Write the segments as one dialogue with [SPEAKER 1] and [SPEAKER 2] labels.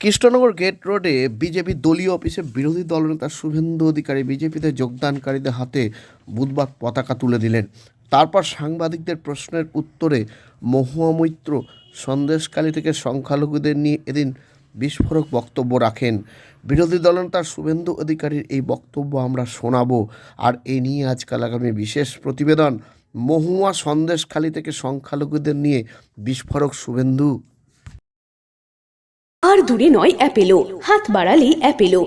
[SPEAKER 1] Krishnanagar gate রোডে BJP দলীয় অফিসে বিরোধী দলনেতা শুভেন্দু অধিকারী বিজেপিতে যোগদানকারীদের হাতে বুধবার পতাকা তুলে দিলেন। তারপর সাংবাদিকদের প্রশ্নের উত্তরে মহুয়া মৈত্র সন্দেশকালী থেকে সংখ্যালঘুদের নিয়ে এদিন বিস্ফোরক বক্তব্য রাখেন। বিরোধী দলনেতা শুভেন্দু অধিকারীর এই বক্তব্য আমরা শোনাব আর এ নিয়ে আজকাল আগামী বিশেষ প্রতিবেদন। মহুয়া সন্দেশখালী থেকে সংখ্যালঘুদের নিয়ে বিস্ফোরক শুভেন্দু।
[SPEAKER 2] আর দূরে নয় অ্যাপেলো। হাত বাড়ালেই Apollo.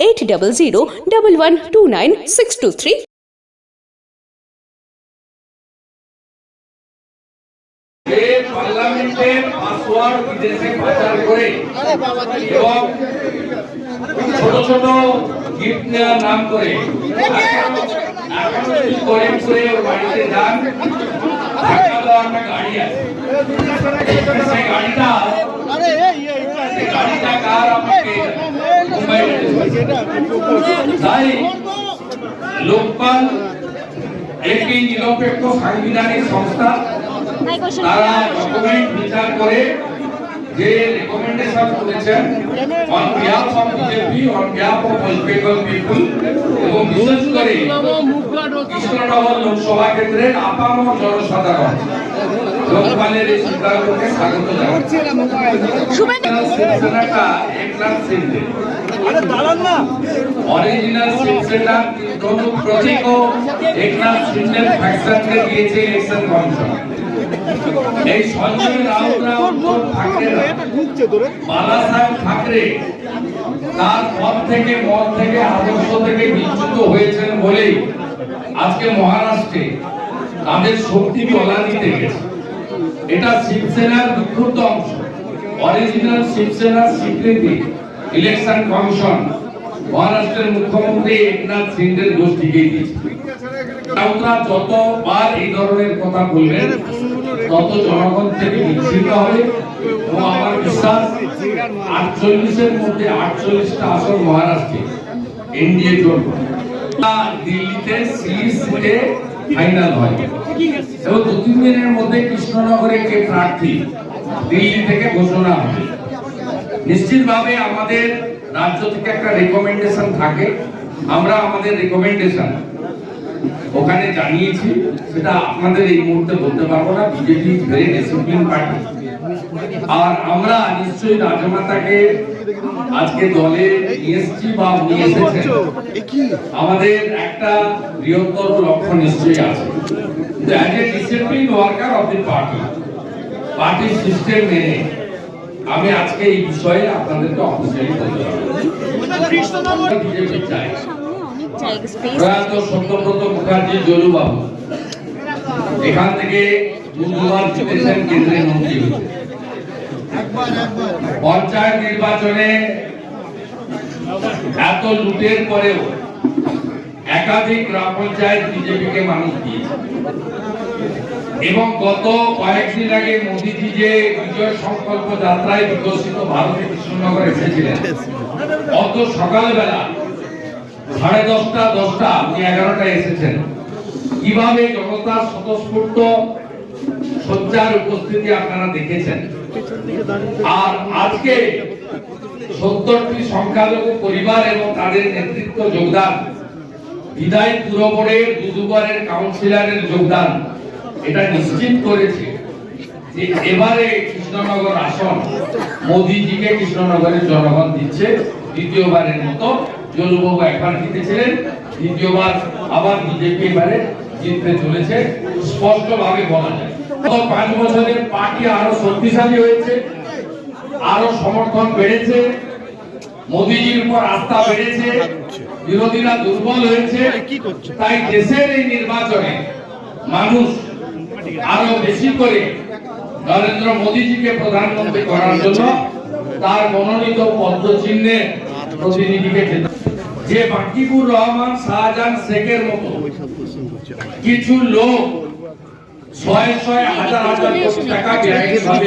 [SPEAKER 2] Eight double zero double one two nine six two three
[SPEAKER 3] পার্লামেন্টের পাসওয়ার্ড বিদেশে পাচার করে এবং ছোট ছোট গিফট নেওয়ার নাম করে এখন করে ওর বাড়িতে যান ঢাকা দেওয়ার একটা গাড়ি আছে সেই গাড়িটা সেই গাড়িটা কার আমাকে? তাই লোকপাল একটি নিরপেক্ষ সাংবিধানিক সংস্থা। তারা ডকুমেন্ট বিচার করে যে রেকমেন্ডেশন করেছেন on behalf of BJP on behalf of West Bengal people এবং বিশেষ করে কৃষ্ণনগর লোকসভা ক্ষেত্রের আপামর জনসাধারণ। লোকপালের এই সিদ্ধান্তকে স্বাগত জানাচ্ছি। শিবসেনাটা একনাথ সিন্ধে অরিজিনাল শিবসেনা প্রমুখ প্রতীক একনাথ সিন্ধের ফ্যাকশনকে দিয়েছে ইলেকশন কমিশন এই সঞ্জয় রাউতরা উদ্ধব ঠাকরেরা বালা সাহেব ঠাকরে তার পদ থেকে মত থেকে আদর্শ থেকে বিচ্যুত হয়েছেন বলেই আজকে মহারাষ্ট্রে তাদের শক্তি তলা দিতে গেছে। এটা শিবসেনার বিক্ষুব্ধ অংশ। অরিজিনাল শিবসেনার স্বীকৃতি ইলেকশন কমিশন মহারাষ্ট্রের মুখ্যমন্ত্রী একনাথ সিন্ধের গোষ্ঠীকেই দিয়েছে। রাউতরা যতবার এই ধরনের কথা বলবেন, তত জনগণ থেকে বিচ্ছিন্ন হবে এবং আমার বিশ্বাস, আটচল্লিশের মধ্যে আটচল্লিশটা আসন মহারাষ্ট্রে এনডিএ জোট দিল্লিতে সিটে ফাইনাল হয়। এবং দু তিন দিনের মধ্যে কৃষ্ণনগরে কে প্রার্থী দিল্লি থেকে ঘোষণা হবে। নিশ্চিতভাবে আমাদের রাজ্য থেকে একটা রেকমেন্ডেশন থাকে। আমরা আমাদের রেকমেন্ডেশন ওখানে জানিয়েছি। সেটা আপনাদের এই মুহূর্তে বলতে পারব না। বিজেপি পার্টি আর আমরা নিশ্চয়ই রাজমাতাকে আজকে দলে নিয়ে এসেছি বা নিয়ে এসেছেন, আমাদের একটা বৃহত্তর লক্ষ্য নিশ্চয়ই আছে। As a discipline worker of the party party system মেনে আমি আজকে এই বিষয়ে আপনাদেরকে অফিসিয়ালি বলতে সত্যব্রত মুখার্জি এখান থেকে জিতেছেন মন্ত্রী পঞ্চায়েত নির্বাচনে এত লুটের পরেও একাধিক গ্রাম পঞ্চায়েত বিজেপিকে মানুষ দিয়েছে। এবং গত কয়েকদিন আগে মোদীজি যে বিজয় সংকল্প যাত্রায় বিকশিত ভারতে কৃষ্ণনগর এসেছিলেন, অত সকালবেলা সাড়ে দশটা দশটা আপনি এগারোটায় এসেছেন। কীভাবে জনতার স্বতঃস্ফূর্ত সজ্জার উপস্থিতি আপনারা দেখেছেন? আর আজকে সত্তরটি সংখ্যালঘু পরিবার এবং তাদের নেতৃত্ব যোগদান, বিদায় পুরবোর্ডের দুদুবারের কাউন্সিলরের যোগদান এটা নিশ্চিত করেছে যে এবারে কৃষ্ণনগর আসন মোদিজিকে কৃষ্ণনগরের জনগণ দিচ্ছে। দ্বিতীয়বারের মতো জলুবাবু একবার জিতেছিলেন দ্বিতীয়বার আবার বিজেপি এবারে জিততে চলেছে। স্পষ্ট ভাবে বলা যায় গত পাঁচ বছরে পার্টি আরও শক্তিশালী হয়েছে আরও সমর্থন বেড়েছে মোদিজির উপর আস্থা বেড়েছে বিরোধীরা দুর্বল হয়েছে। তাই দেশের এই নির্বাচনে মানুষ আরও বেশি করে নরেন্দ্র মোদীজিকে প্রধানমন্ত্রী করার জন্য তার মনোনীত পদ্মচিহ্নে প্রতিনিধিকে যে বাকিবুর রহমান শাহজাহান শেখের মতো কিছু লোক ছয় ছয় হাজার হাজার কোটি টাকা বেআইনিভাবে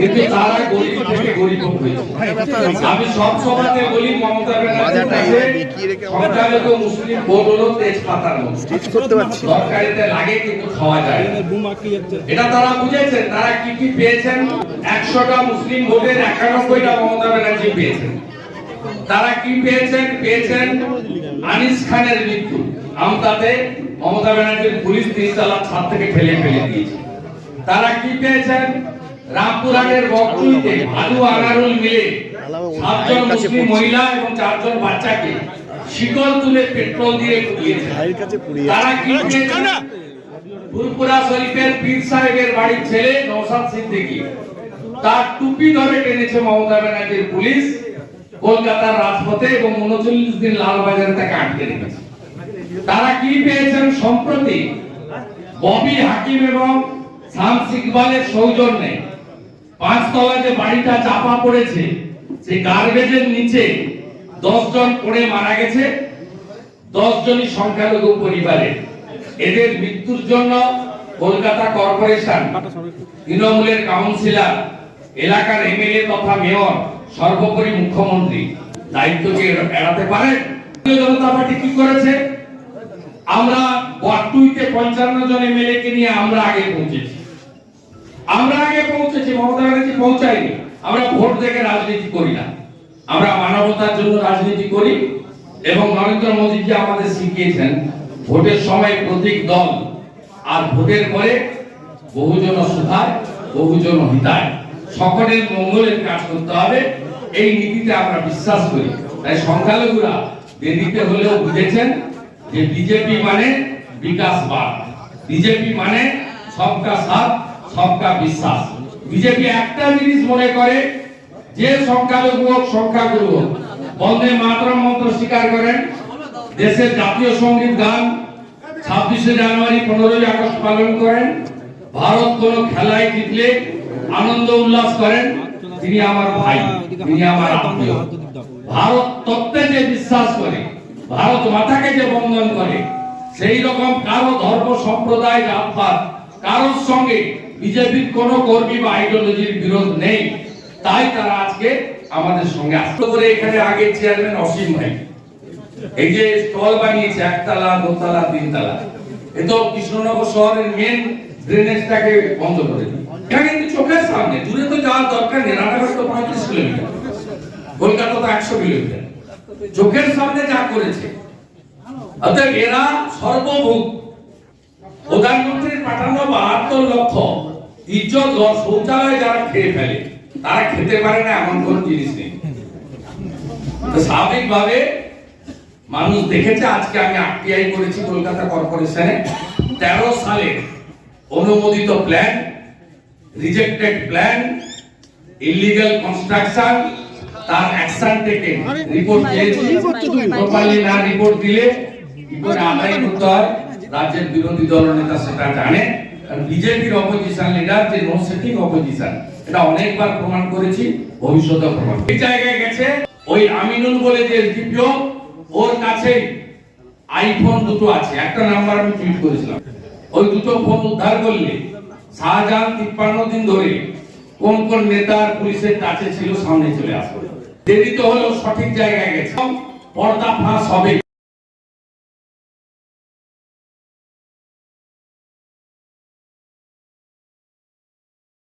[SPEAKER 3] কিন্তু তারা গরিব থেকে গরিব হয়েছে আমি সব সভাতে বলি মমতা ব্যানার্জির কাছে সংখ্যালঘু মুসলিম ভোট হলো তেজপাতার মতো। লাগে কিন্তু খাওয়া যায়। এটা তারা বুঝেছেন তারা কি কি পেয়েছেন? একশোটা মুসলিম ভোটের একানব্বইটা মমতা ব্যানার্জি পেয়েছেন। তারা কি পেয়েছেন? পেয়েছেন আনিস খানের মৃত্যু। আমতাতে মমতা ব্যানার্জির পুলিশ তিনতলা ছাদ থেকে ফেলে ফেলে দিয়েছে। তারা কি পেয়েছেন? রামপুরহাটের বকটুইতে আলু আনারুল মিলে সাতজন মুসলিম মহিলা এবং চারজন বাচ্চাকে শিকল তুলে পেট্রোল দিয়ে পুড়িয়েছে তারা কি পেয়েছেন? ফুলপুরা শরীফের পীর সাহেবের বাড়ির ছেলে নৌসাদ সিদ্দিকী। তার টুপি ধরে টেনেছে মমতা ব্যানার্জির পুলিশ। কলকাতার রাজপথে এবং উনচল্লিশ দিন লালবাজারে তাকে আটকে রেখেছে। তারা কি পেয়েছেন সম্প্রতি? ববি হাকিম এবং শামস ইকবালের সৌজন্যে। পাঁচতলা যে বাড়িটা চাপা পড়েছে, সেই গার্বেজের নিচে জন পড়ে মারা গেছে। দশ জনই সংখ্যালঘু পরিবারে। এদের মৃত্যুর জন্য কলকাতা কর্পোরেশন, তৃণমূলের কাউন্সিলর, এলাকার এমএলএ তথা মেয়র, সর্বোপরি মুখ্যমন্ত্রী দায়িত্বকে এড়াতে ভারতীয় জনতা পার্টি কি করেছে? আমরা বাটুইতে পঞ্চান্ন জন এমএলএ কে নিয়ে আমরা আগে পৌঁছেছি। আমরা আগে পৌঁছেছি, মমতা ব্যানার্জি পৌঁছায়নি। আমরা ভোট দেখে রাজনীতি করি না। আমরা মানবতার জন্য রাজনীতি করি এবং নরেন্দ্র মোদীজি আমাদের শিখিয়েছেন, ভোটের সময় প্রতীক দল, আর ভোটের পরে বহুজন সুধায় বহুজন হিতায় সকলের মঙ্গলের কাজ করতে হবে, এই নীতিতে আমরা বিশ্বাস করি। তাই সংখ্যালঘুরা বেদিতে হলেও বুঝেছেন যে বিজেপি মানে বিকাশবাদ বিজেপি মানে সবকা সাথ, সবকা বিশ্বাস। বিজেপি একটা জিনিস মনে করে, যে সংখ্যালঘু হোক সংখ্যাগুরু হোক বন্দে মাতরম মন্ত্র স্বীকার করেন, দেশের জাতীয় সংগীত গান ছাব্বিশে জানুয়ারি পনেরোই আগস্ট পালন করেন, ভারত কোন খেলায় জিতলে আনন্দ উল্লাস করেন, তিনি আমার ভাই, তিনি আমার আত্মীয়। ভারত তত্ত্বে যে বিশ্বাস করে ভারত মাতাকে যে বন্ধন করে, সেই রকম কারও ধর্ম সম্প্রদায় জাতপাত কারোর সঙ্গে বিজেপির কোন কর্মী বা আইডিওলজির বিরোধ নেই। তাই তারা আজকে আমাদের সঙ্গে আসতে করে এখানে আগে চেয়ারম্যান অসীম ভাই। এই যে স্টল বানিয়েছে, একতলা, দোতলা, তিনতলা। এ তো কৃষ্ণনগর শহরের মেন ড্রেনেজটাকে বন্ধ করে এখানে কিন্তু চোখের সামনে। দূরে তো যাওয়ার দরকার নেই রানাঘাট তো পঁয়ত্রিশ কিলোমিটার। কলকাতা তো একশো কিলোমিটার। চোখের সামনে যা করেছে। অতএব এরা সর্বভূক প্রধানমন্ত্রীর পাঠানো বাহাত্তর লক্ষ ইজ্জত ল- শৌচালয় যারা খেয়ে ফেলে, তারা খেতে পারে না, এমন কোন জিনিস নেই। স্বাভাবিকভাবে মানুষ দেখেছে, আজকে আমি আরটিআই করেছি কলকাতা কর্পোরেশনে। তেরো সালে অনুমোদিত plan, rejected plan, illegal construction তার অ্যাকশন থেকে রিপোর্ট দিয়েছি। প্রপারলি না রিপোর্ট দিলে করে আদায় করতে হয়। রাজ্যের বিরোধী দল নেতা সেটা জানে। বিজেপির অপোজিশন লিডার যে নো সেটিং অপোজিশন এটা অনেকবার প্রমাণ করেছি ভবিষ্যতে প্রমাণ এই জায়গায় গেছে ওই আমিনুল বলে যে এসডিপিও ওর কাছে আইফোন দুটো আছে। একটা নাম্বার আমি টুইট করেছিলাম। ওই দুটো ফোন উদ্ধার করলে শাহজাহান তিপ্পান্ন দিন ধরে কোন কোন নেতার পুলিশের কাছে ছিল সামনে চলে আসবে দেরি তো হলো সঠিক জায়গায় গেছে। পর্দা ফাঁস হবে